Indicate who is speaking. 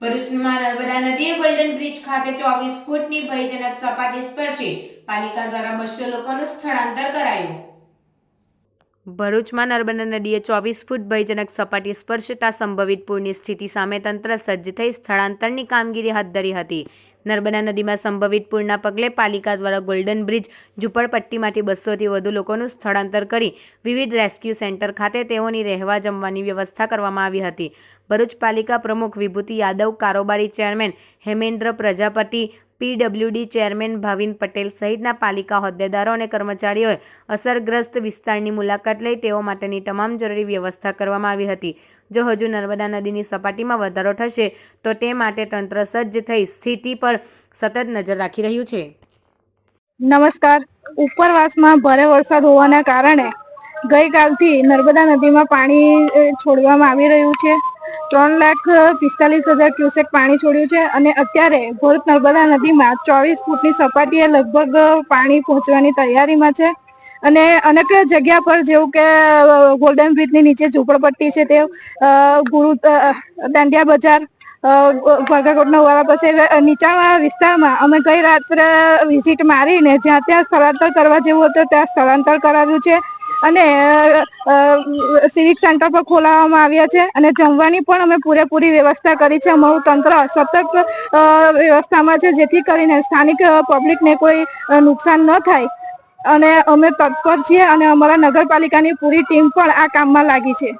Speaker 1: ભરૂચમાં નર્મદા નદીએ golden bridge ખાતે ચોવીસ ફૂટની ભયજનક સપાટી સ્પર્શી. પાલિકા દ્વારા બસો લોકોનું સ્થળાંતર કરાયું. ભરૂચમાં નર્મદા નદીએ ચોવીસ ફૂટ ભયજનક સપાટી સ્પર્શતા સંભવિત પૂરની સ્થિતિ સામે તંત્ર સજ્જ થઈ સ્થળાંતરની કામગીરી હાથ ધરી હતી. નર્મદા નદીમાં સંભવિત પૂરના પગલે પાલિકા દ્વારા ગોલ્ડન બ્રિજ ઝુંપડપટ્ટીમાંથી બસોથી વધુ લોકોનું સ્થળાંતર કરી વિવિધ રેસ્ક્યુ સેન્ટર ખાતે તેઓની રહેવા જમવાની વ્યવસ્થા કરવામાં આવી હતી. ભરૂચ પાલિકા પ્રમુખ વિભૂતિ યાદવ કારોબારી chairman Hemendra Prajapati PWD chairman Bhavin Patel સહિતના પાલિકા હોદ્દેદારો અને કર્મચારીઓએ અસરગ્રસ્ત વિસ્તારની મુલાકાત લઈ તેઓ માટેની તમામ જરૂરી વ્યવસ્થા કરવામાં આવી હતી. જો હજુ નર્મદા નદીની સપાટીમાં વધારો થશે, તો તે માટે તંત્ર સજ્જ થઈ સ્થિતિ પર સતત નજર રાખી રહ્યું છે.
Speaker 2: નમસ્કાર. ઉપરવાસમાં ભારે વરસાદ હોવાના કારણે ગઈકાલથી નર્મદા નદીમાં પાણી છોડવામાં આવી રહ્યું છે. ત્રણ લાખ પિસ્તાલીસ હજાર ક્યુસેક પાણી છોડ્યું છે અને અત્યારે ભરૂચ નર્મદા નદીમાં ચોવીસ ફૂટની સપાટીએ લગભગ પાણી પહોંચવાની તૈયારીમાં છે. અને અનેક જગ્યા પર જેવું કે ગોલ્ડન બ્રિજની નીચે ઝૂંપડપટ્ટી છે, તે ગુરુ દાંડિયા બજાર ભરગાકોટના વાળા પછી નીચાણવાળા વિસ્તારમાં અમે ગઈ રાત્રે વિઝિટ મારીને જ્યાં ત્યાં સ્થળાંતર કરવા જેવું હતું, ત્યાં સ્થળાંતર કરાવ્યું છે. અને સિવિક સેન્ટર પર ખોલાવવામાં આવ્યા છે અને જમવાની પણ અમે પૂરેપૂરી વ્યવસ્થા કરી છે. અમારું તંત્ર સતત વ્યવસ્થામાં છે, જેથી કરીને સ્થાનિક પબ્લિકને કોઈ નુકસાન ન થાય. અને અમે તત્પર છીએ અને અમારા નગરપાલિકાની પૂરી ટીમ પણ આ કામમાં લાગી છે.